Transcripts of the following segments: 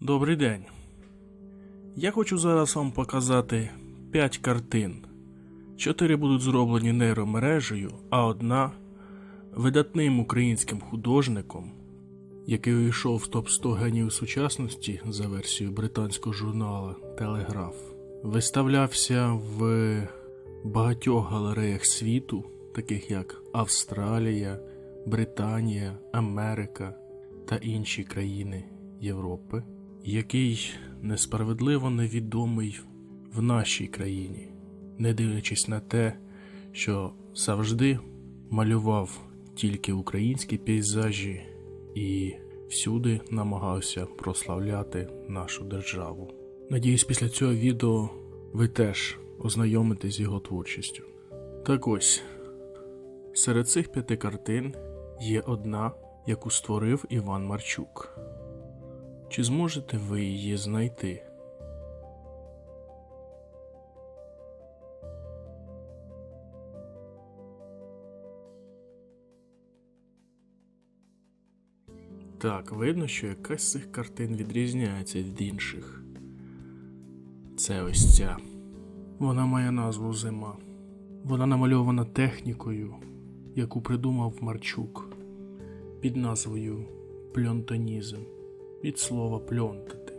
Добрий день. Я хочу зараз вам показати 5 картин. Чотири будуть зроблені нейромережею, а одна видатним українським художником, який увійшов в топ 100 генів сучасності за версією британського журналу Телеграф. Виставлявся в багатьох галереях світу, таких як Австралія, Британія, Америка та інші країни Європи, який несправедливо невідомий в нашій країні, не дивлячись на те, що завжди малював тільки українські пейзажі і всюди намагався прославляти нашу державу. Надіюсь, після цього відео ви теж ознайомитесь з його творчістю. Так ось, серед цих п'яти картин є одна, яку створив Іван Марчук. Чи зможете ви її знайти? Так, видно, що якась з цих картин відрізняється від інших. Це ось ця. Вона має назву Зима. Вона намальована технікою, яку придумав Марчук під назвою пльонтонізм від слова пльонтати.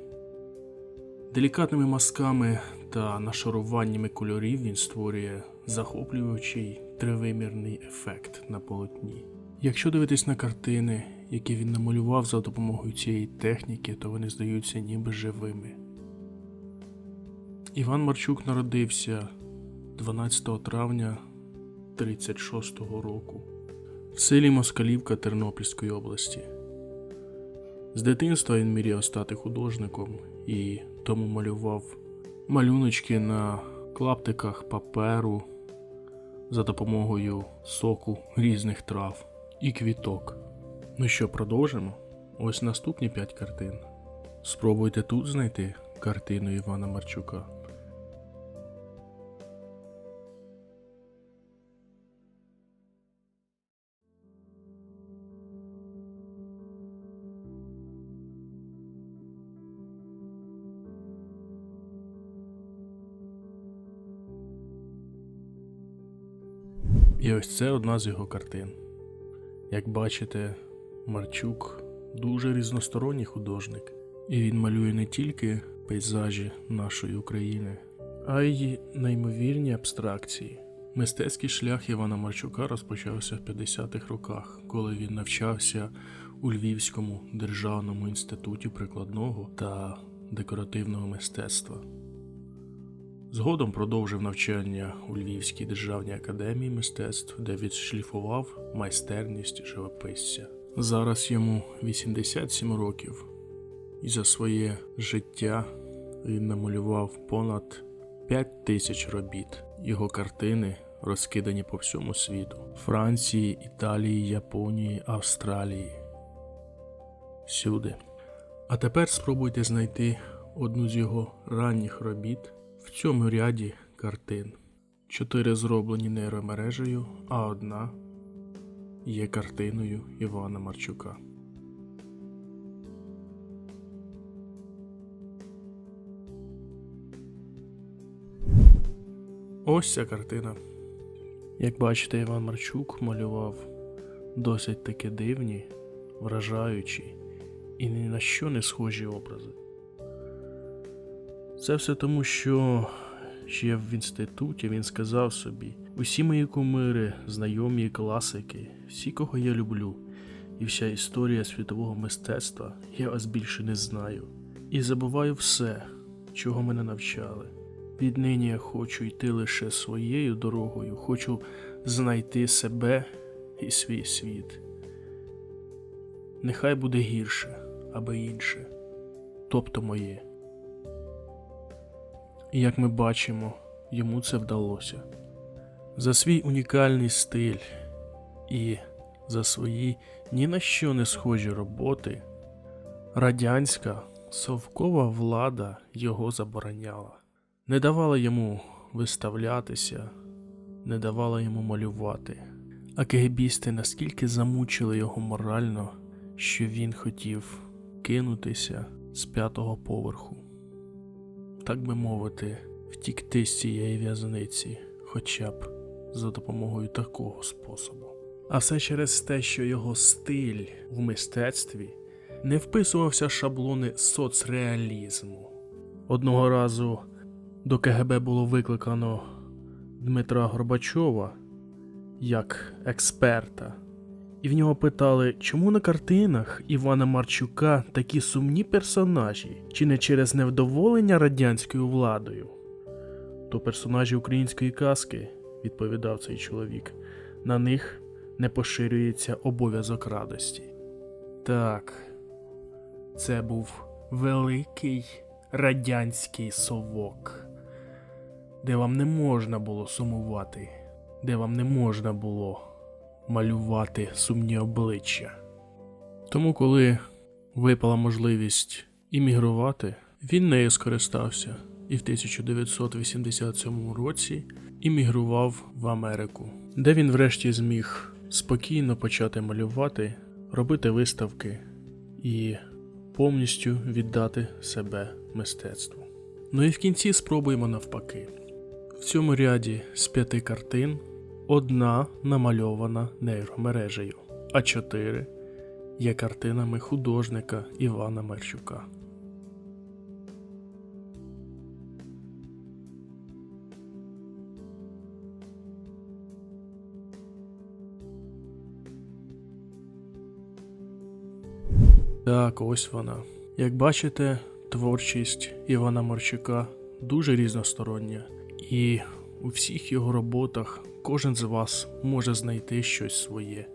Делікатними мазками та нашаруваннями кольорів він створює захоплюючий тривимірний ефект на полотні. Якщо дивитись на картини, які він намалював за допомогою цієї техніки, то вони здаються ніби живими. Іван Марчук народився 12 травня 36 року в селі Москалівка Тернопільської області. З дитинства він мріяв стати художником і тому малював малюночки на клаптиках паперу за допомогою соку різних трав і квіток. Ну що, продовжимо? Ось наступні 5 картин. Спробуйте тут знайти картину Івана Марчука. І ось це одна з його картин. Як бачите, Марчук дуже різносторонній художник, і він малює не тільки пейзажі нашої України, а й неймовірні абстракції. Мистецький шлях Івана Марчука розпочався в 50-х роках, коли він навчався у Львівському державному інституті прикладного та декоративного мистецтва. Згодом продовжив навчання у Львівській державній академії мистецтв, де відшліфував майстерність живописця. Зараз йому 87 років, і за своє життя він намалював понад 5 тисяч робіт. Його картини розкидані по всьому світу: Франції, Італії, Японії, Австралії. Всюди. А тепер спробуйте знайти одну з його ранніх робіт в цьому ряді картин. Чотири зроблені нейромережею, а одна є картиною Івана Марчука. Ось ця картина. Як бачите, Іван Марчук малював досить таки дивні, вражаючі і ні на що не схожі образи. Це все тому, що ще в інституті він сказав собі: усі мої кумири, знайомі класики, всі, кого я люблю, і вся історія світового мистецтва, я вас більше не знаю. І забуваю все, чого мене навчали. Віднині я хочу йти лише своєю дорогою, хочу знайти себе і свій світ. Нехай буде гірше або інше, тобто моє. І як ми бачимо, йому це вдалося. За свій унікальний стиль і за свої ні на що не схожі роботи, радянська совкова влада його забороняла, не давала йому виставлятися, не давала йому малювати. А кегебісти наскільки замучили його морально, що він хотів кинутися з п'ятого поверху. Так би мовити, втікти з цієї в'язниці, хоча б за допомогою такого способу. А все через те, що його стиль в мистецтві не вписувався шаблони соцреалізму. Одного разу до КГБ було викликано Дмитра Горбачова як експерта, і в нього питали, чому на картинах Івана Марчука такі сумні персонажі, чи не через невдоволення радянською владою? То персонажі української казки, відповідав цей чоловік, на них не поширюється обов'язок радості. Так, це був великий радянський совок, де вам не можна було сумувати, де вам не можна було малювати сумні обличчя. Тому, коли випала можливість іммігрувати, він нею скористався і в 1987 році іммігрував в Америку, де він врешті зміг спокійно почати малювати, робити виставки і повністю віддати себе мистецтву. Ну і в кінці спробуємо навпаки. В цьому ряді з п'яти картин одна намальована нейромережею, а чотири є картинами художника Івана Мерчука. Так, ось вона. Як бачите, творчість Івана Марчука дуже різностороння, і у всіх його роботах кожен з вас може знайти щось своє: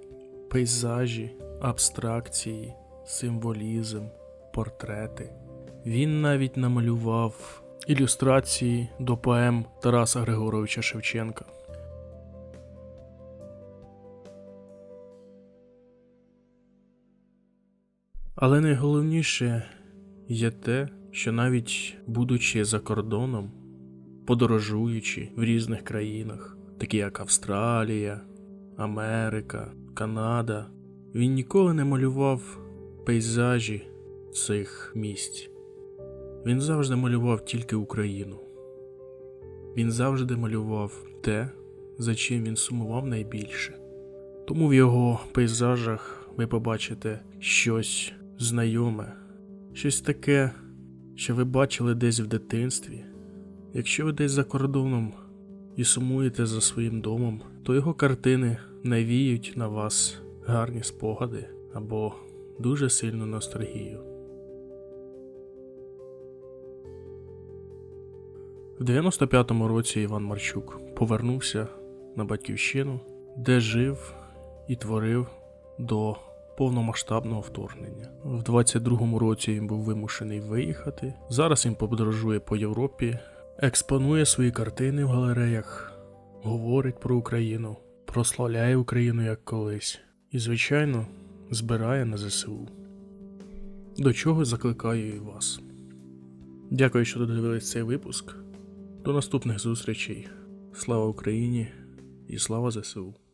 пейзажі, абстракції, символізм, портрети. Він навіть намалював ілюстрації до поем Тараса Григоровича Шевченка. Але найголовніше є те, що навіть будучи за кордоном, подорожуючи в різних країнах, такі як Австралія, Америка, Канада, він ніколи не малював пейзажі цих місць. Він завжди малював тільки Україну. Він завжди малював те, за чим він сумував найбільше. Тому в його пейзажах ви побачите щось знайоме, щось таке, що ви бачили десь в дитинстві. Якщо ви десь за кордоном і сумуєте за своїм домом, то його картини навіють на вас гарні спогади або дуже сильну ностальгію. В 95-му році Іван Марчук повернувся на батьківщину, де жив і творив до повномасштабного вторгнення. В 22-му році він був вимушений виїхати. Зараз він подорожує по Європі, експонує свої картини в галереях, говорить про Україну, прославляє Україну як колись і, звичайно, збирає на ЗСУ. До чого закликаю і вас. Дякую, що додивились цей випуск. До наступних зустрічей. Слава Україні і слава ЗСУ!